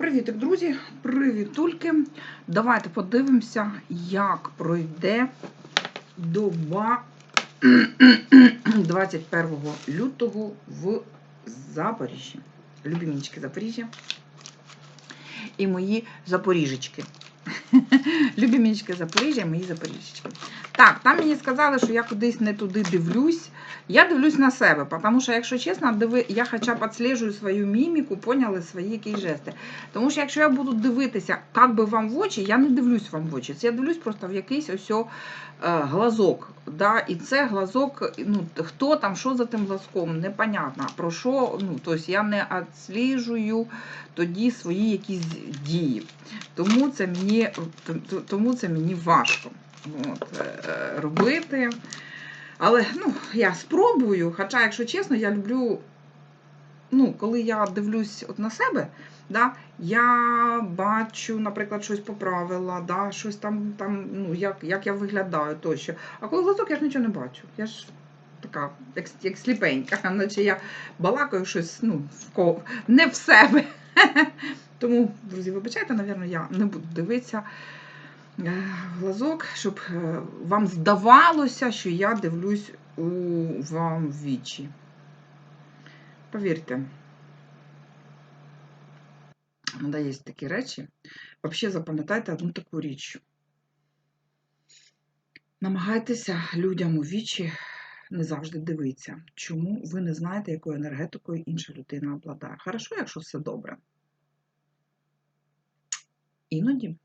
Привітик, друзі! Привітульки! Давайте подивимося, як пройде доба 21 лютого в Запоріжжі. Любімічки Запоріжжя і мої запоріжечки. Любімічки Запоріжжя мої запоріжечки. Так, там мені сказали, що я кудись не туди дивлюсь. Я дивлюсь на себе, тому що, якщо чесно, диви, я хоча б відслежую свою міміку, поняли свої якісь жести. Тому що якщо я буду дивитися, як би вам в очі, я не дивлюсь вам в очі. Я дивлюсь просто в якийсь ось о, е, глазок. Да? І це глазок, ну, хто там, що за тим глазком, непонятно. Про що, ну, тобто я не відслежую тоді свої якісь дії. Тому це мені, тому це мені важко от, е, робити. Але ну, я спробую, хоча, якщо чесно, я люблю, ну, коли я дивлюсь от на себе, да, я бачу, наприклад, щось поправила, да, щось там, там ну, як як я виглядаю тощо. А коли глазок, я ж нічого не бачу. Я ж така, як як сліпенька, наче я балакаю щось ну, в кого, не в себе. Тому, друзі, вибачайте, напевно, я не буду дивитися глазок, щоб е, вам здавалося, що я дивлюсь у вам в вічі. Повірте, де є такі речі. Взагалі запам'ятайте одну таку річ. Намагайтеся людям у вічі не завжди дивитися, чому ви не знаєте, якою енергетикою інша людина обладає. Хорошо, якщо все добре. Іноді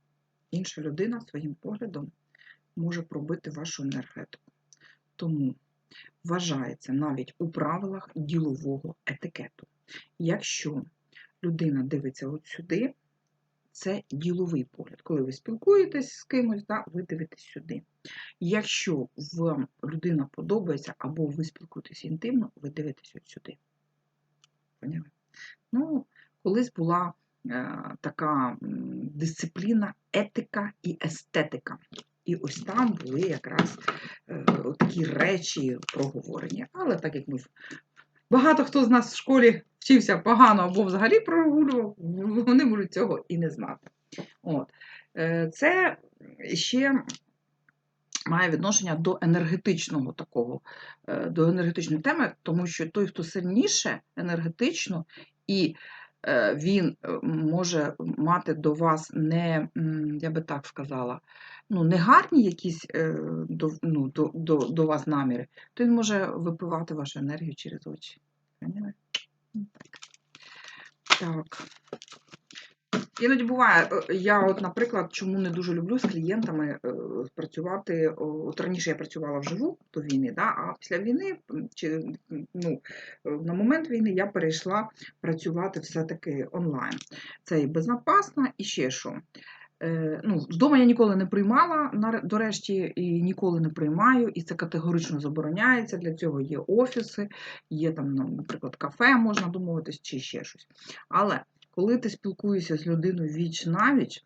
інша людина своїм поглядом може пробити вашу енергетику. Тому вважається навіть у правилах ділового етикету. Якщо людина дивиться от сюди, це діловий погляд. Коли ви спілкуєтесь з кимось, да, ви дивитесь сюди. Якщо вам людина подобається або ви спілкуєтесь інтимно, ви дивитесь от сюди. Поняли? Ну, колись була Е, така дисципліна етика і естетика. І ось там були якраз е, такі речі проговорені. Але так як ми багато хто з нас в школі вчився погано або взагалі прогулював, вони можуть цього і не знати. От. Е, це ще має відношення до енергетичного такого, до енергетичної теми, тому що той, хто сильніше енергетично і Е, він е, може мати до вас не, я би так сказала, ну, не гарні якісь е, до ну, до, до, до вас наміри, то він може випивати вашу енергію через очі. Так. Іноді буває, е, я, от, наприклад, чому не дуже люблю з клієнтами е, працювати. От раніше я працювала вживу до війни, да, а після війни, чи ну, е, на момент війни я перейшла працювати все-таки онлайн. Це і безпечно, і ще що. Ну, Вдома я ніколи не приймала, до решті, і ніколи не приймаю, і це категорично забороняється. Для цього є офіси, є там, наприклад, кафе, можна домовитись, чи ще щось. Але коли ти спілкуєшся з людиною віч навіч,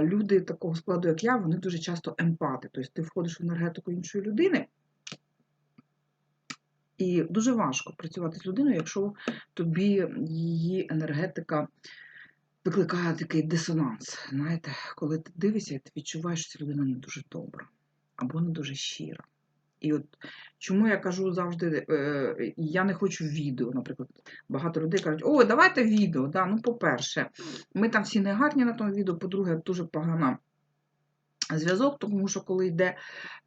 люди такого складу, як я, вони дуже часто емпати. Тобто ти входиш в енергетику іншої людини. І дуже важко працювати з людиною, якщо тобі її енергетика викликає такий дисонанс. Знаєте, коли ти дивишся, ти відчуваєш, що ця людина не дуже добра або не дуже щира. І от чому я кажу завжди, е, я не хочу відео, наприклад, багато людей кажуть, о, давайте відео. Да? Ну, по-перше, ми там всі не гарні на тому відео, по-друге, дуже погана зв'язок, тому що коли йде,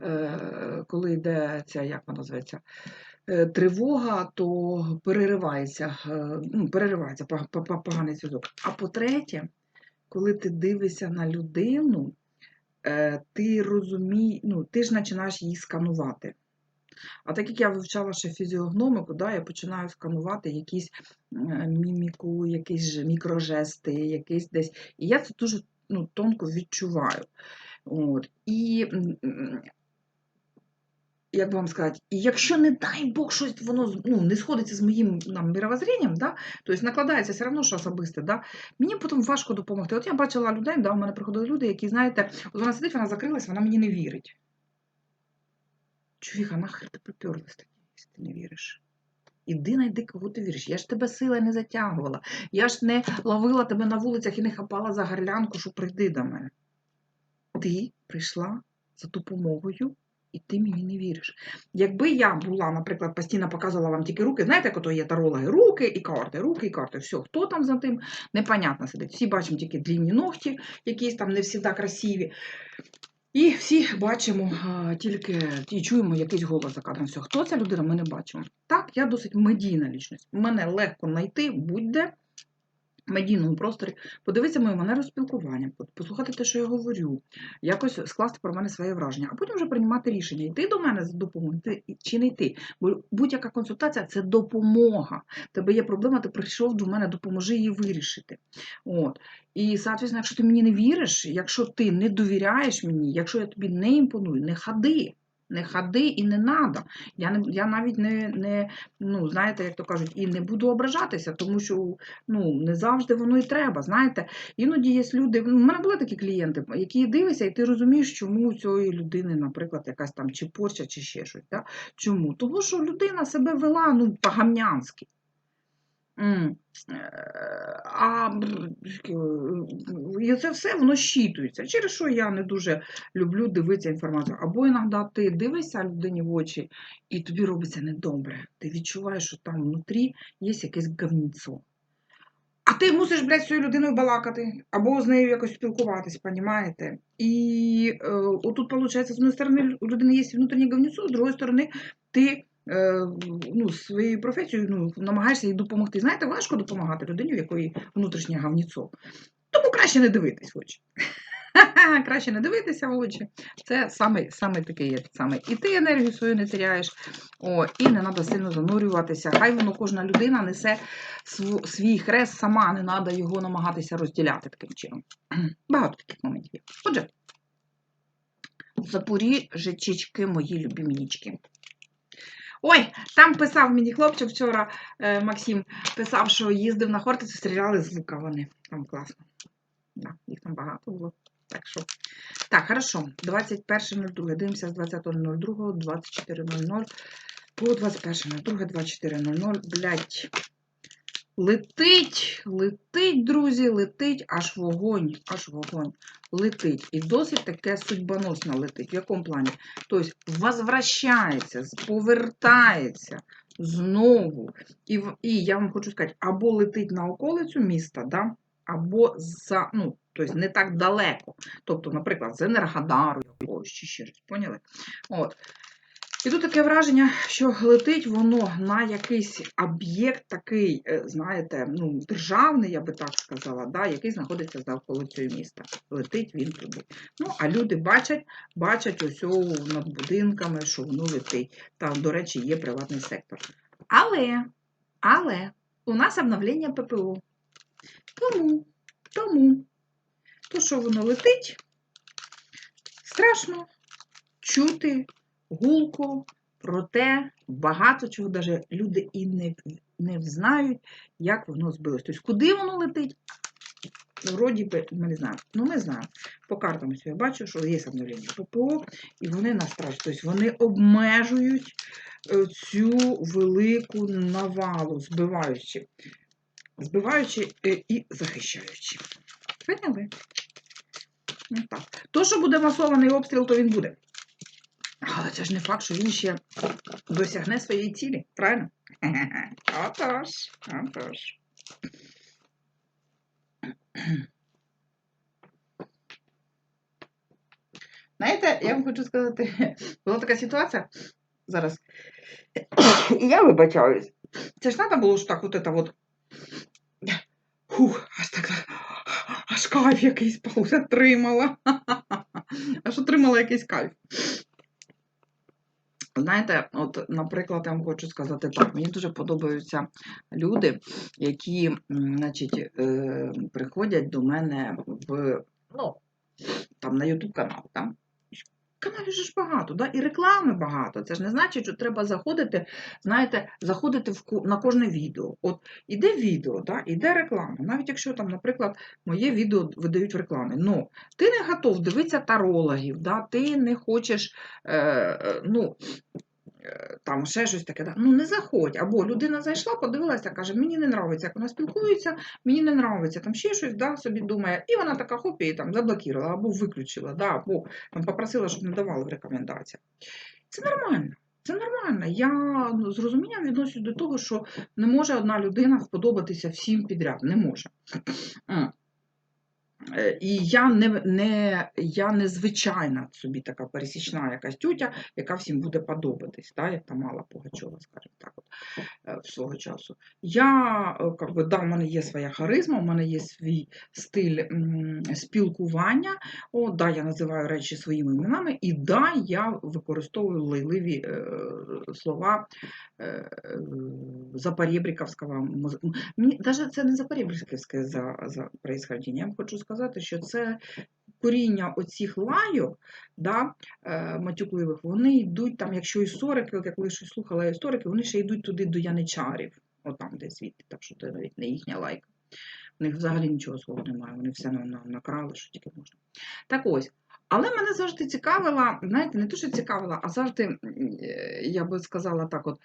е, коли йде ця, як вона називається, е, тривога, то переривається, ну, переривається поганий зв'язок. А по-третє, коли ти дивишся на людину, Е, ти розумій, ну, ти ж починаєш її сканувати. А так як я вивчала ще фізіогномику, да, я починаю сканувати якісь міміку, якісь мікрожести, якісь десь. І я це дуже ну, тонко відчуваю. От. І як би вам сказати, і якщо, не дай Бог, щось воно ну, не сходиться з моїм нам, мировоззрінням, да, тобто накладається все одно, що особисте, да, мені потім важко допомогти. От я бачила людей, да, у мене приходили люди, які, знаєте, от вона сидить, вона закрилась, вона мені не вірить. Чоловіка, нахер ти приперлась такі, якщо ти не віриш. Іди найди, кого ти віриш. Я ж тебе сила не затягувала. Я ж не ловила тебе на вулицях і не хапала за гарлянку, що прийди до мене. Ти прийшла за допомогою, і ти мені не віриш. Якби я була, наприклад, постійно показувала вам тільки руки, знаєте, як ото є тарологи, руки і карти, руки і карти. Все, хто там за тим, непонятно сидить. Всі бачимо тільки длінні ногті, якісь там не завжди красиві. І всі бачимо тільки і чуємо якийсь голос за кадром. Все, хто ця людина, ми не бачимо. Так, я досить медійна лічність. Мене легко знайти будь-де медійному просторі, подивитися мою манеру спілкування, послухати те, що я говорю, якось скласти про мене своє враження, а потім вже приймати рішення, йти до мене за допомогою чи не йти. Бо будь-яка консультація це допомога. Тебе є проблема, ти прийшов до мене, допоможи її вирішити. От. І, соответственно, якщо ти мені не віриш, якщо ти не довіряєш мені, якщо я тобі не імпоную, не ходи. Не ходи і не надо. Я не я навіть не, не ну, знаєте, як то кажуть, і не буду ображатися, тому що ну, не завжди воно і треба. Знаєте, іноді є люди. У мене були такі клієнти, які дивишся, і ти розумієш, чому у цієї людини, наприклад, якась там чи порча, чи ще щось. Да? Чому? Тому що людина себе вела ну, по-гамнянськи. Е, А і це все воно щитується. Через що я не дуже люблю дивитися інформацію. Або іноді ти дивишся людині в очі, і тобі робиться недобре. Ти відчуваєш, що там внутрі є якесь говніцо. А ти мусиш, блядь, з цією людиною балакати, або з нею якось спілкуватись, понімаєте? І е, отут, виходить, з однієї сторони, у людини є внутрішнє говніцо, з другої сторони, ти е, ну, своєю професією ну, намагаєшся їй допомогти. Знаєте, важко допомагати людині, в якої внутрішнє говніцо. Тому краще не дивитись в очі. Краще не дивитися в очі. Це саме, саме такий є саме. І ти енергію свою не теряєш, о, і не треба сильно занурюватися. Хай воно кожна людина несе свій хрест сама, не треба його намагатися розділяти таким чином. Багато таких моментів є. Отже, запоріжечечки, мої любимі нічки. Ой, там писав мені хлопчик вчора, е, Максим, писав, що їздив на Хортицю, стріляли з лука вони. Там класно. Да, їх там багато було. Так що. Так, хорошо. 21.02. Дивимося з 20.02, 24.00 по 21.02, 24.00. Блять. Летить, летить, друзі, летить, аж вогонь, аж вогонь. Летить. І досить таке судьбоносно летить. В якому плані? Тобто возвращається, повертається знову. І, і я вам хочу сказати, або летить на околицю міста, да? або за, ну, тобто не так далеко. Тобто, наприклад, з Енергодару якогось чи ще щось. Поняли? От. І тут таке враження, що летить воно на якийсь об'єкт такий, е, знаєте, ну, державний, я би так сказала, да, який знаходиться за околицею міста. Летить він туди. Ну, а люди бачать, бачать ось над будинками, що воно летить. Там, до речі, є приватний сектор. Але, але у нас обновлення ППО. Тому, тому, то, що воно летить, страшно чути гулко, проте багато чого навіть люди і не, не знають, як воно збилось. Тобто, куди воно летить? Вроді би, ми не знаємо. Ну, ми знаємо. По картам я бачу, що є обновлення ППО, і вони нас страшать. Тобто вони обмежують е, цю велику навалу, збиваючи, збиваючи е, і захищаючи. Поняли? Ну, так. То, що буде масований обстріл, то він буде. Але це ж не факт, що він ще досягне своєї цілі, правильно? Отож, отож. Знаєте, я вам хочу сказати, була така ситуація зараз. І я вибачаюсь. Це ж треба було ж так, от это от. Фух, аж так, аж кайф якийсь отримала. Аж отримала якийсь кайф. Знаєте, от, наприклад, я вам хочу сказати так, мені дуже подобаються люди, які, значить, е, приходять до мене в, ну, там, на YouTube канал. Там. Каналів ж багато, да? і реклами багато. Це ж не значить, що треба заходити, знаєте, заходити в, на кожне відео. От іде відео, да? іде реклама. Навіть якщо там, наприклад, моє відео видають в рекламі. Ну, ти не готов дивитися тарологів, да? ти не хочеш, е, е, ну, там ще щось таке. Ну не заходь. Або людина зайшла, подивилася, каже, мені не нравиться, як вона спілкується, мені не нравиться, там ще щось да, собі думає. І вона така хоп, і там заблокувала, або виключила, да, або там попросила, щоб не давали в рекомендаціях. Це нормально. Це нормально. Я ну, з розумінням відношусь до того, що не може одна людина сподобатися всім підряд. Не може. Е, І я не, не, я не звичайна собі така пересічна якась тютя, яка всім буде подобатись, да, як там Мала Пугачова, скажімо так, от, е, свого часу. Я, е, как би, да, в мене є своя харизма, у мене є свій стиль спілкування, о, да, я називаю речі своїми іменами, і да, я використовую лайливі е, слова е, е, запорєбріковського. Навіть це не запорєбріковське за, за. Я хочу сказати, що це коріння оцих лайок, да, е, матюкливих, вони йдуть там, якщо історики, от я коли щось слухала історики, вони ще йдуть туди до яничарів, отам десь звідти, так що це навіть не їхня лайка. В них взагалі нічого свого немає, вони все нам, накрали, що тільки можна. Так ось. Але мене завжди цікавила, знаєте, не те, що цікавила, а завжди, е, я би сказала так, от.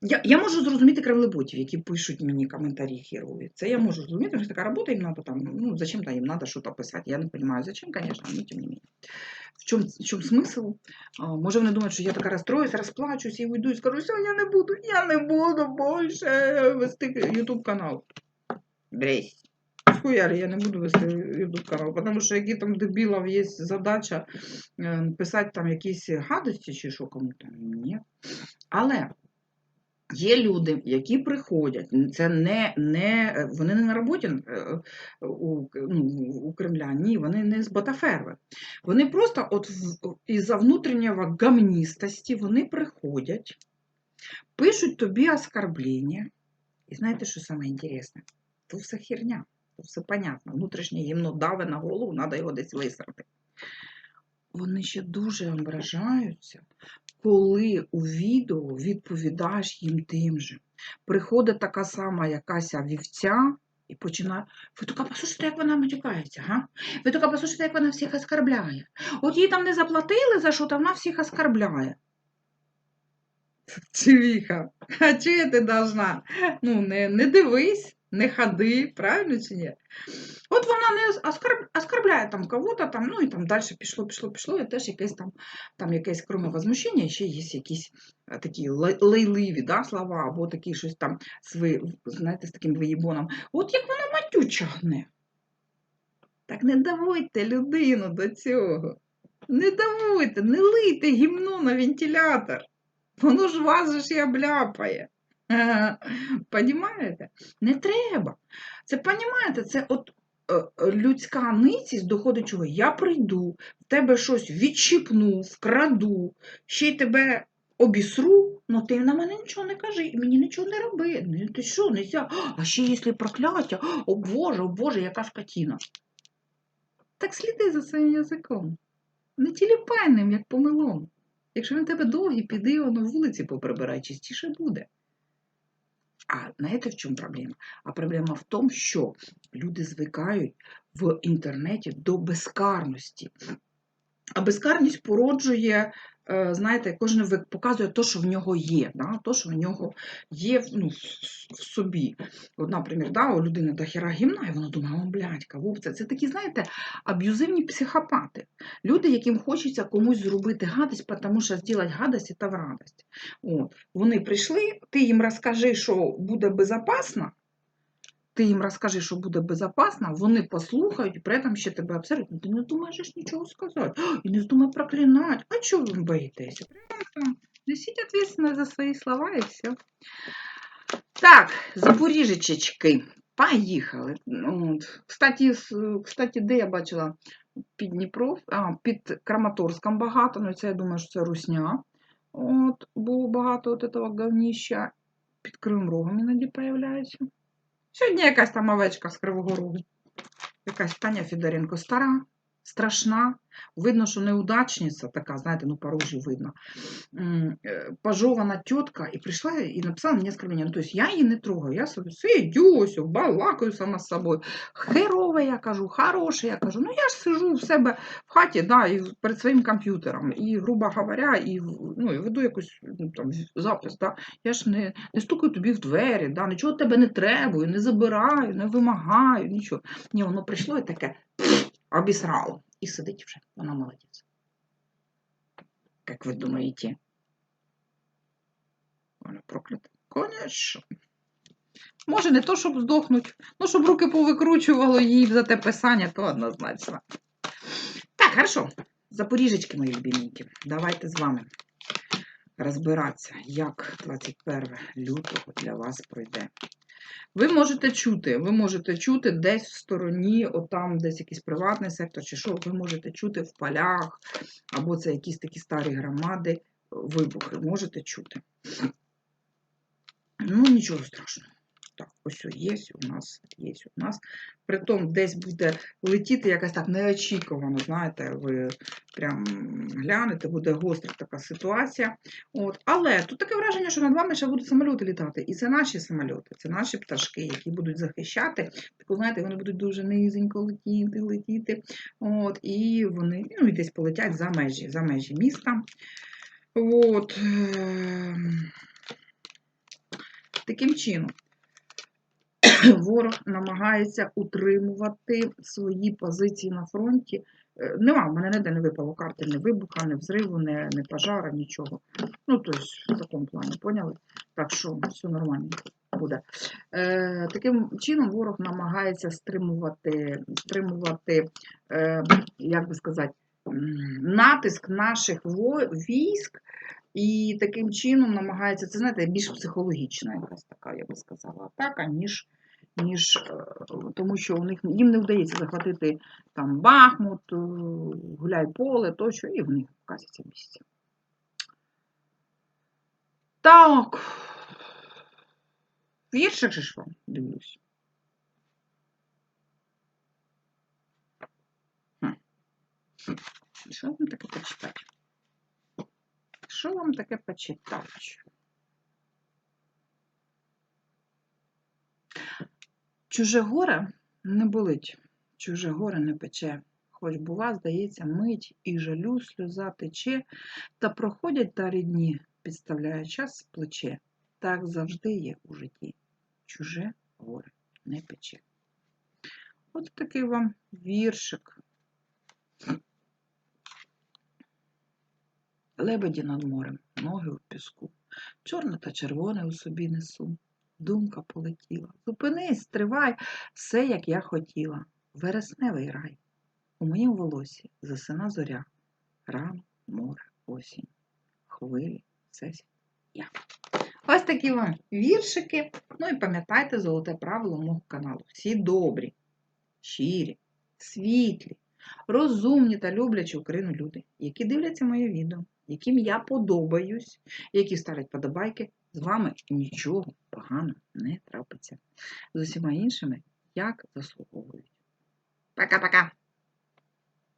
Я, я можу зрозуміти кривлеботів, які пишуть мені коментарі херові. Це я можу зрозуміти, що така робота їм треба там, ну, зачем-то їм треба щось писати. Я не розумію, зачем, звісно, але тим не менее. В чому, в чому смисл? Може вони думають, що я така розстроюсь, розплачусь і уйду і скажу, все, я не буду, я не буду більше вести YouTube канал. Бресь. Схуяри, я не буду вести YouTube канал, тому що які там дебілів є задача е, писати там якісь гадості чи що кому там. Ні. Але Є люди, які приходять, це не, не е, вони не на роботі е, у, ну, у Кремля, ні, вони не з Ботаферви. Вони просто от із-за внутрішнього гамністості вони приходять, пишуть тобі оскорблення. І знаєте, що саме інтересне? То все херня, то все понятно. Внутрішнє гімно даве на голову, треба його десь висрати. Вони ще дуже ображаються, коли у відео відповідаєш їм тим же. Приходить така сама якась вівця і починає. Ви тільки послухайте, як вона матюкається, га? Ви тільки послухайте, як вона всіх оскарбляє. От їй там не заплатили за що, то вона всіх оскарбляє. Чевіха, а чого ти должна? Ну, не, не дивись, не ходи, правильно чи ні? От вона не оскарб... оскарбляє там кого-то, там, ну і там далі пішло, пішло, пішло, і теж якесь там, там якесь, крім возмущення, ще є якісь е, такі лайливі да, слова, або такі щось там, сви, знаєте, з таким виїбоном. От як вона матюча гне. Так не давайте людину до цього. Не давайте, не лийте гімно на вентилятор. Воно ж вас же ж і обляпає. Понімаєте? Не треба. Це понімаєте, це от е, людська ницість доходить чого? Я прийду, в тебе щось відчіпну, вкраду, ще й тебе обісру, ну ти на мене нічого не кажи, мені нічого не роби. Ну, ти що, нельзя? А ще якщо прокляття, о Боже, о Боже, яка скотіна. Так сліди за своїм язиком. Не тіліпай ним, як помилом. Якщо він тебе довгий, піди воно вулиці поприбирай, чистіше буде. А знаєте, в чому проблема? А проблема в тому, що люди звикають в інтернеті до безкарності. А безкарність породжує, знаєте, кожен показує те, що в нього є, да? то, що в нього є ну, в собі. От, наприклад, да, у людини дохера гімна, і вона думає, о, блядь, це? Це такі, знаєте, аб'юзивні психопати. Люди, яким хочеться комусь зробити гадость, тому що зробити гадость – це в радость. От. Вони прийшли, ти їм розкажи, що буде безпечно, ти їм розкажи, що буде безпечно, вони послухають, при цьому ще тебе обсервують. Ти не думаєш нічого сказати, і не здумай проклинати. А чого ви боїтеся? Прямо несіть відповідальність за свої слова і все. Так, запоріжечечки. Поїхали. От. Кстати, кстати, де я бачила під Дніпро, а, під Краматорськом багато, ну це я думаю, що це Русня. От, було багато от этого говнища. Під Кривим Рогом іноді появляється. Сьогодні якась там овечка з Кривого Рогу. Якась Таня Федоренко стара, страшна. Видно, що неудачниця, така, знаєте, ну, по рожі видно. Е, Пожована тітка, і прийшла і написала мені скарблення. Ну, тобто я її не трогаю, я собі сидю, ось, балакаю сама з собою. Херове, я кажу, хороше, я кажу. Ну я ж сижу в себе в хаті, да, і перед своїм комп'ютером, і, грубо говоря, і, ну, і веду якусь ну, там, запис. Да. Я ж не, не стукаю тобі в двері, да, нічого тебе не требую, не забираю, не вимагаю, нічого. Ні, воно прийшло і таке обісрало. І сидить вже, вона молодець. Як ви думаєте? Вона проклята. Конечно. Може, не то, щоб здохнуть, ну, щоб руки повикручувало їй за те писання, то однозначно. Так, хорошо. Запоріжечки, мої любименькі, давайте з вами розбиратися, як 21 лютого для вас пройде. Ви можете чути, ви можете чути десь в стороні, отам десь якийсь приватний сектор, чи що, ви можете чути в полях, або це якісь такі старі громади, вибухи, можете чути. Ну, нічого страшного. Так, ось є у нас, є у нас. Притом десь буде летіти якось так неочікувано, знаєте, ви прям глянете, буде гостра така ситуація. От. Але тут таке враження, що над вами ще будуть самоліти літати. І це наші самоліти, це наші пташки, які будуть захищати. Так, знаєте, вони будуть дуже низенько летіти, летіти. От. І вони ну, і десь полетять за межі, за межі міста. От. ем, Таким чином, ворог намагається утримувати свої позиції на фронті. Е, Нема, в мене ніде не випало карти ні вибуха, ні взриву, ні, ні пожара, нічого. Ну, тобто, в такому плані, поняли? Так що все нормально буде. Е, таким чином ворог намагається стримувати, стримувати е, як би сказати, натиск наших військ і таким чином намагається, це знаєте, більш психологічна якась така, я би сказала, атака, ніж, ніж е, тому що у них їм не вдається захватити там Бахмут, е, Гуляйполе, тощо, і в них вказується місце. Так. Віршик же ж вам дивлюсь. Що вам таке почитати? Що вам таке почитати? Чуже горе не болить, чуже горе не пече. Хоч, бува, здається, мить і жалю сльоза тече, та проходять дарі дні, підставляє час плече. Так завжди є у житті. Чуже горе не пече. От такий вам віршик. Лебеді над морем, ноги у піску, чорне та червоне у собі несу. Думка полетіла. Зупинись, стривай, все, як я хотіла. Вересневий рай. У моїм волосі засина зоря, рано, море, осінь, хвилі, все я. Ось такі вам віршики. Ну і пам'ятайте золоте правило мого каналу. Всі добрі, щирі, світлі, розумні та люблячі Україну люди, які дивляться моє відео, яким я подобаюсь, які ставлять подобайки, з вами нічого поганого не трапиться. З усіма іншими, як заслуговують. Пока-пока!